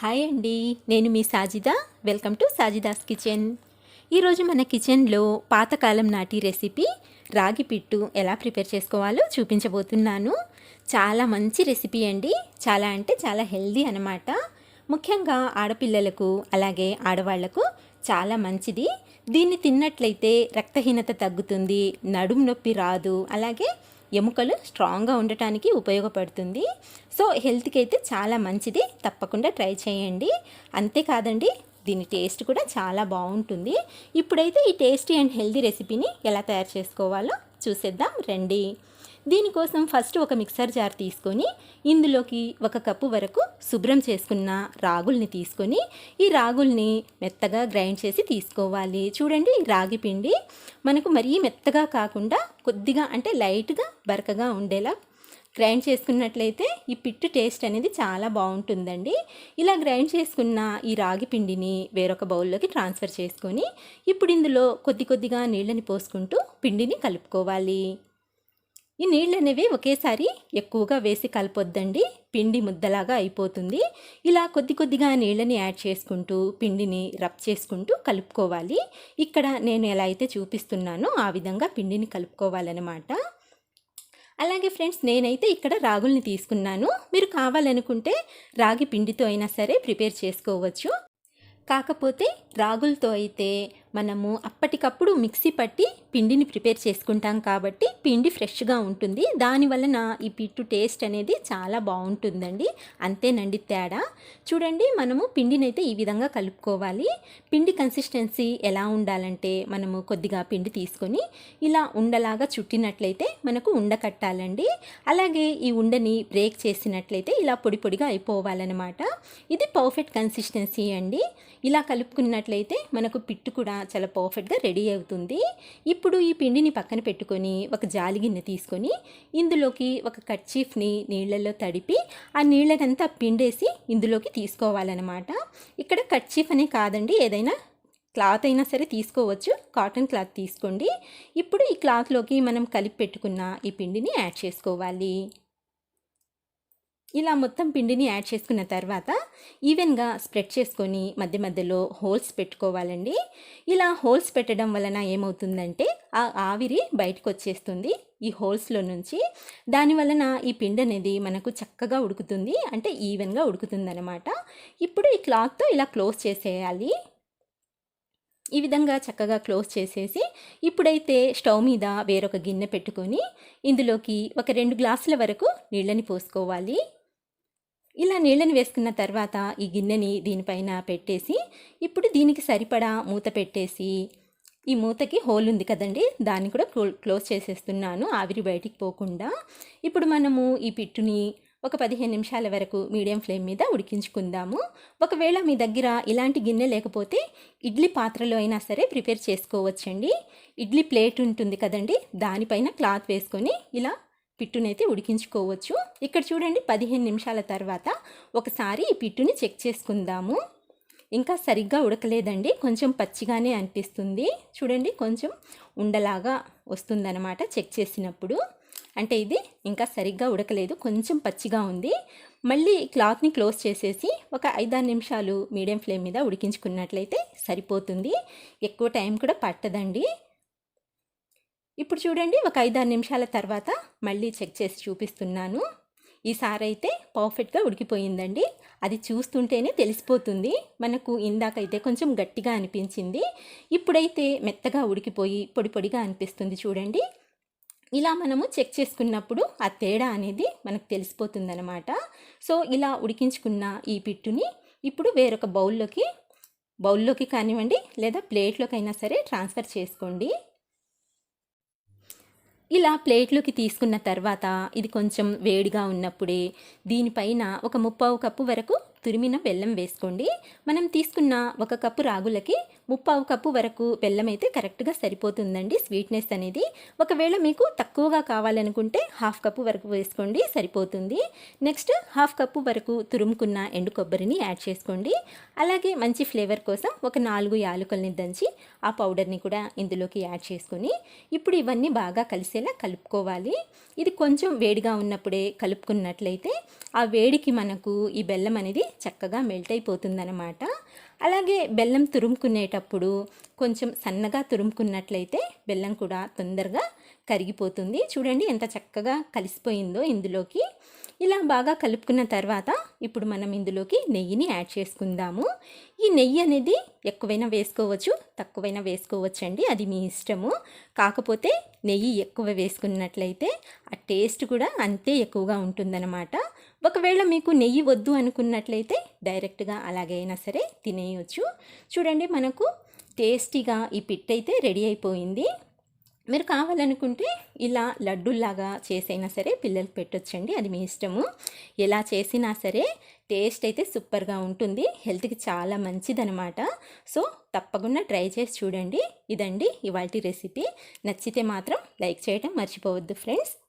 Hi అండి నేను మీ Sajida. Welcome to Sajida's kitchen. ఈరోజు మన కిచెన్లో పాతకాలం నాటి రెసిపీ రాగి పిట్టు ఎలా ప్రిపేర్ చేసుకోవాలో చూపించబోతున్నాను. చాలా మంచి రెసిపీ అండి. చాలా అంటే చాలా హెల్దీ అనమాట ముఖ్యంగా ఆడపిల్లలకు అలాగే ఆడవాళ్ళకు చాలా మంచిది. దీన్ని తిన్నట్లయితే రక్తహీనత తగ్గుతుంది నడుము నొప్పి రాదు అలాగే ఎముకలు స్ట్రాంగ్గా ఉండటానికి ఉపయోగపడుతుంది. సో హెల్త్కి అయితే చాలా మంచిది. తప్పకుండా ట్రై చేయండి. అంతేకాదండి దీని టేస్ట్ కూడా చాలా బాగుంటుంది. ఇప్పుడైతే ఈ టేస్టీ అండ్ హెల్తీ రెసిపీని ఎలా తయారు చేసుకోవాలో చూసేద్దాం. రండి. దీనికోసం ఫస్ట్ ఒక మిక్సర్ జార్ తీసుకొని ఇందులోకి ఒక కప్పు వరకు శుభ్రం చేసుకున్న రాగుల్ని తీసుకొని ఈ రాగుల్ని మెత్తగా గ్రైండ్ చేసి తీసుకోవాలి. చూడండి రాగి పిండి మనకు మరీ మెత్తగా కాకుండా కొద్దిగా అంటే లైట్గా బరకగా ఉండేలా గ్రైండ్ చేసుకున్నట్లయితే ఈ పిట్టు టేస్ట్ అనేది చాలా బాగుంటుందండి. ఇలా గ్రైండ్ చేసుకున్న ఈ రాగి పిండిని వేరొక బౌల్లోకి ట్రాన్స్ఫర్ చేసుకొని ఇప్పుడు ఇందులో కొద్ది కొద్దిగా నీళ్ళని పోసుకుంటూ పిండిని కలుపుకోవాలి. ఈ నీళ్ళు అనేవి ఒకేసారి ఎక్కువగా వేసి కలపొద్దండి. పిండి ముద్దలాగా అయిపోతుంది. ఇలా కొద్ది కొద్దిగా నీళ్ళని యాడ్ చేసుకుంటూ పిండిని రబ్ చేసుకుంటూ కలుపుకోవాలి. ఇక్కడ నేను ఎలా అయితే చూపిస్తున్నానో ఆ విధంగా పిండిని కలుపుకోవాలన్నమాట. అలాగే ఫ్రెండ్స్ నేనైతే ఇక్కడ రాగుల్ని తీసుకున్నాను. మీరు కావాలనుకుంటే రాగి పిండితో అయినా సరే ప్రిపేర్ చేసుకోవచ్చు. కాకపోతే రాగులతో అయితే మనము అప్పటికప్పుడు మిక్సీ పట్టి పిండిని ప్రిపేర్ చేసుకుంటాం కాబట్టి పిండి ఫ్రెష్గా ఉంటుంది. దానివలన ఈ పిట్టు టేస్ట్ అనేది చాలా బాగుంటుందండి. అంతేనండి తేడా. చూడండి మనము పిండిని అయితే ఈ విధంగా కలుపుకోవాలి. పిండి కన్సిస్టెన్సీ ఎలా ఉండాలంటే మనము కొద్దిగా పిండి తీసుకొని ఇలా ఉండలాగా చుట్టినట్లయితే మనకు ఉండ కట్టాలండి. అలాగే ఈ ఉండని బ్రేక్ చేసినట్లయితే ఇలా పొడి పొడిగా అయిపోవాలన్నమాట. ఇది పర్ఫెక్ట్ కన్సిస్టెన్సీ అండి. ఇలా కలుపుకున్నట్లయితే మనకు పిట్టు కూడా చాలా పర్ఫెక్ట్గా రెడీ అవుతుంది. ఇప్పుడు ఈ పిండిని పక్కన పెట్టుకొని ఒక జాలి గిన్నె తీసుకొని ఇందులోకి ఒక కర్చీఫ్ని నీళ్ళల్లో తడిపి ఆ నీళ్ళనంతా పిండేసి ఇందులోకి తీసుకోవాలన్నమాట. ఇక్కడ కర్చీఫ్ అనే కాదండి ఏదైనా క్లాత్ అయినా సరే తీసుకోవచ్చు. కాటన్ క్లాత్ తీసుకోండి. ఇప్పుడు ఈ క్లాత్లోకి మనం కలిపి పెట్టుకున్న ఈ పిండిని యాడ్ చేసుకోవాలి. ఇలా మొత్తం పిండిని యాడ్ చేసుకున్న తర్వాత ఈవెన్గా స్ప్రెడ్ చేసుకొని మధ్య మధ్యలో హోల్స్ పెట్టుకోవాలండి. ఇలా హోల్స్ పెట్టడం వలన ఏమవుతుందంటే ఆ ఆవిరి బయటకు వచ్చేస్తుంది ఈ హోల్స్లో నుంచి. దాని వలన ఈ పిండి అనేది మనకు చక్కగా ఉడుకుతుంది అంటే ఈవెన్గా ఉడుకుతుంది అనమాట ఇప్పుడు ఈ క్లాత్తో ఇలా క్లోజ్ చేసేయాలి. ఈ విధంగా చక్కగా క్లోజ్ చేసేసి ఇప్పుడైతే స్టవ్ మీద వేరొక గిన్నె పెట్టుకొని ఇందులోకి ఒక రెండు గ్లాసుల వరకు నీళ్ళని పోసుకోవాలి. ఇలా నీళ్ళని వేసుకున్న తర్వాత ఈ గిన్నెని దీనిపైన పెట్టేసి ఇప్పుడు దీనికి సరిపడా మూత పెట్టేసి ఈ మూతకి హోల్ ఉంది కదండి దాన్ని కూడా క్లోజ్ చేసేస్తున్నాను ఆవిరి బయటికి పోకుండా. ఇప్పుడు మనము ఈ పిట్టుని ఒక పదిహేను నిమిషాల వరకు మీడియం ఫ్లేమ్ మీద ఉడికించుకుందాము. ఒకవేళ మీ దగ్గర ఇలాంటి గిన్నె లేకపోతే ఇడ్లీ పాత్రలో అయినా సరే ప్రిపేర్ చేసుకోవచ్చండి. ఇడ్లీ ప్లేట్ ఉంటుంది కదండి దానిపైన క్లాత్ వేసుకొని ఇలా పిట్టునైతే ఉడికించుకోవచ్చు. ఇక్కడ చూడండి పదిహేను నిమిషాల తర్వాత ఒకసారి ఈ పిట్టుని చెక్ చేసుకుందాము. ఇంకా సరిగ్గా ఉడకలేదండి కొంచెం పచ్చిగానే అనిపిస్తుంది. చూడండి కొంచెం ఉండలాగా వస్తుందన్నమాట చెక్ చేసినప్పుడు. అంటే ఇది ఇంకా సరిగ్గా ఉడకలేదు కొంచెం పచ్చిగా ఉంది. మళ్ళీ క్లాత్ని క్లోజ్ చేసేసి ఒక ఐదారు నిమిషాలు మీడియం ఫ్లేమ్ మీద ఉడికించుకున్నట్లయితే సరిపోతుంది. ఎక్కువ టైం కూడా పట్టదండి. ఇప్పుడు చూడండి ఒక ఐదారు నిమిషాల తర్వాత మళ్ళీ చెక్ చేసి చూపిస్తున్నాను. ఈసారి అయితే పర్ఫెక్ట్గా ఉడికిపోయిందండి. అది చూస్తుంటేనే తెలిసిపోతుంది. మనకు ఇందాకైతే కొంచెం గట్టిగా అనిపించింది. ఇప్పుడైతే మెత్తగా ఉడికిపోయి పొడి పొడిగా అనిపిస్తుంది చూడండి. ఇలా మనము చెక్ చేసుకున్నప్పుడు ఆ తేడా అనేది మనకు తెలిసిపోతుందనమాట సో ఇలా ఉడికించుకున్న ఈ పిట్టుని ఇప్పుడు వేరొక బౌల్లోకి బౌల్లోకి కానివ్వండి లేదా ప్లేట్లోకైనా సరే ట్రాన్స్ఫర్ చేసుకోండి. ఇలా ప్లేట్లోకి తీసుకున్న తర్వాత ఇది కొంచెం వేడిగా ఉన్నప్పుడే దీనిపైన ఒక ముప్పావు కప్పు వరకు తురిమిన బెల్లం వేసుకోండి. మనం తీసుకున్న ఒక కప్పు రాగులకి ముప్పావు కప్పు వరకు బెల్లం అయితే కరెక్ట్గా సరిపోతుందండి. స్వీట్నెస్ అనేది ఒకవేళ మీకు తక్కువగా కావాలనుకుంటే హాఫ్ కప్పు వరకు వేసుకోండి సరిపోతుంది. నెక్స్ట్ హాఫ్ కప్పు వరకు తురుముకున్న ఎండు కొబ్బరిని యాడ్ చేసుకోండి. అలాగే మంచి ఫ్లేవర్ కోసం ఒక నాలుగు యాలకుల్ని దంచి ఆ పౌడర్ని కూడా ఇందులోకి యాడ్ చేసుకొని ఇప్పుడు ఇవన్నీ బాగా కలిసేలా కలుపుకోవాలి. ఇది కొంచెం వేడిగా ఉన్నప్పుడే కలుపుకున్నట్లయితే ఆ వేడికి మనకు ఈ బెల్లం అనేది చక్కగా మెల్ట్ అయిపోతుందన్నమాట. అలాగే బెల్లం తురుముకునేటప్పుడు కొంచెం సన్నగా తురుముకున్నట్లయితే బెల్లం కూడా తొందరగా కరిగిపోతుంది. చూడండి ఎంత చక్కగా కలిసిపోయిందో ఇందులోకి. ఇలా బాగా కలుపుకున్న తర్వాత ఇప్పుడు మనం ఇందులోకి నెయ్యిని యాడ్ చేసుకుందాము. ఈ నెయ్యి అనేది ఎక్కువైనా వేసుకోవచ్చు తక్కువైనా వేసుకోవచ్చు అండి అది మీ ఇష్టము. కాకపోతే నెయ్యి ఎక్కువ వేసుకున్నట్లయితే ఆ టేస్ట్ కూడా అంతే ఎక్కువగా ఉంటుందన్నమాట. ఒకవేళ మీకు నెయ్యి వద్దు అనుకున్నట్లయితే డైరెక్ట్గా అలాగైనా సరే తినేయచ్చు. చూడండి మనకు టేస్టీగా ఈ పిట్ అయితే రెడీ అయిపోయింది. మీరు కావాలనుకుంటే ఇలా లడ్డూల్లాగా చేసైనా సరే పిల్లలకు పెట్టొచ్చండి అది మీ ఇష్టము. ఎలా చేసినా సరే టేస్ట్ అయితే సూపర్గా ఉంటుంది హెల్త్కి చాలా మంచిదనమాట. సో తప్పకుండా ట్రై చేసి చూడండి. ఇదండి ఇవాళ రెసిపీ. నచ్చితే మాత్రం లైక్ చేయడం మర్చిపోవద్దు ఫ్రెండ్స్.